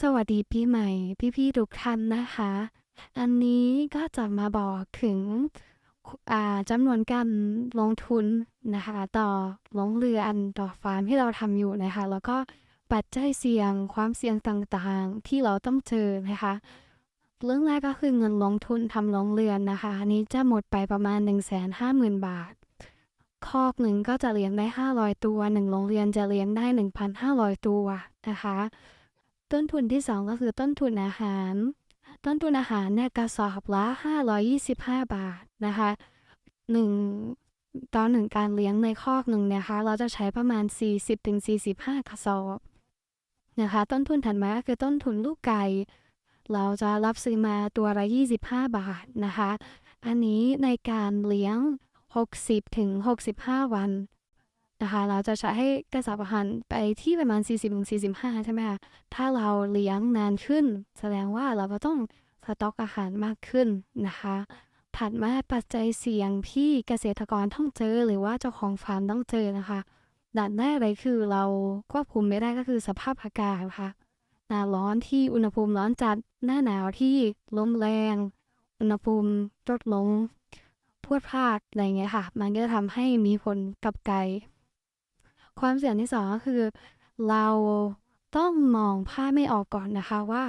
สวัสดีปีใหม่พี่ๆทุกท่านนะคะ อันนี้ก็จะมาบอกถึงอ่าจำนวนการลงทุนนะคะ ต่อโรงเรือนต่อฟาร์มที่เราทำอยู่นะคะ แล้วก็ปัจจัยเสี่ยงความเสี่ยงต่างๆ ที่เราต้องเจอนะคะ เรื่องแรกก็คือเงินลงทุนทำโรงเรือนนะคะ อันนี้จะหมดไปประมาณ 150,000 บาท คอกหนึ่งก็จะเลี้ยงได้ 500 ตัวหนึ่งโรงเรียนจะเลี้ยงได้ 1,500 ตัวนะคะ ต้นทุนที่ 2 ก็คือต้นทุนอาหาร ต้นทุนอาหารเนี่ยกระสอบละ 525 บาทนะคะหนึ่งตอนหนึ่งการเลี้ยงในคอกหนึ่งนะคะ เราจะใช้ประมาณ 40-45 กระสอบนะคะ ต้นทุนถัดมาก็คือต้นทุนลูกไก่ เราจะรับซื้อมาตัวละ 25 บาทนะคะ อันนี้ในการเลี้ยง 60ถึง65 วัน นะคะเราจะใช้ให้กระสอบอาหารไปที่ประมาณ 40-45 ใช่ไหมคะถ้าเราเลี้ยงนานขึ้น แสดงว่าเราก็ต้องสต็อกอาหารมากขึ้นนะคะ ถัดมาปัจจัยเสี่ยงที่เกษตรกรต้องเจอ หรือว่าเจ้าของฟาร์มต้องเจอนะคะด่านแรกเลยคือเราควบคุมไม่ได้ก็คือสภาพอากาศค่ะหน้าร้อนที่อุณหภูมิร้อนจัดหน้าหนาวที่ลมแรง อุณหภูมิลดลงพวดพลาดอะไรเงี้ยค่ะ มันก็จะทำให้มีผลกับไก่ ความเสี่ยงที่สองก็คือ เราต้องมองภาพไม่ออกก่อนนะคะว่า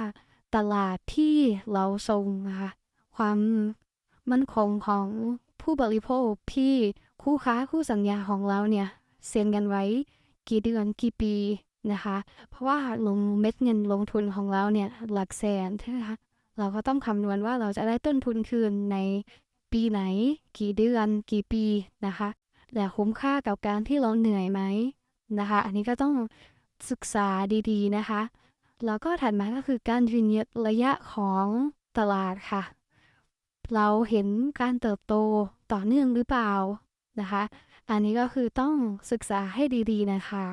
ตลาดที่เราส่งนะคะความมั่นคงของผู้บริโภคที่คู่ค้าคู่สัญญาของเราเนี่ยเซ็นกันไว้กี่เดือนกี่ปีนะคะ เพราะว่าลงเม็ดเงินลงทุนของเราเนี่ยหลักแสนใช่ไหมคะเราก็ต้องคำนวณว่าเราจะได้ต้นทุนคืนในปีไหน กี่เดือน กี่ปีนะคะ และคุ้มค่ากับการที่เราเหนื่อยไหมนะคะ อันนี้ก็ต้องศึกษาดีๆนะคะ แล้วก็ถัดมาก็คือการยืนระยะของตลาดค่ะ เราเห็นการเติบโตต่อเนื่องหรือเปล่านะคะ อันนี้ก็คือต้องศึกษาให้ดีๆนะคะ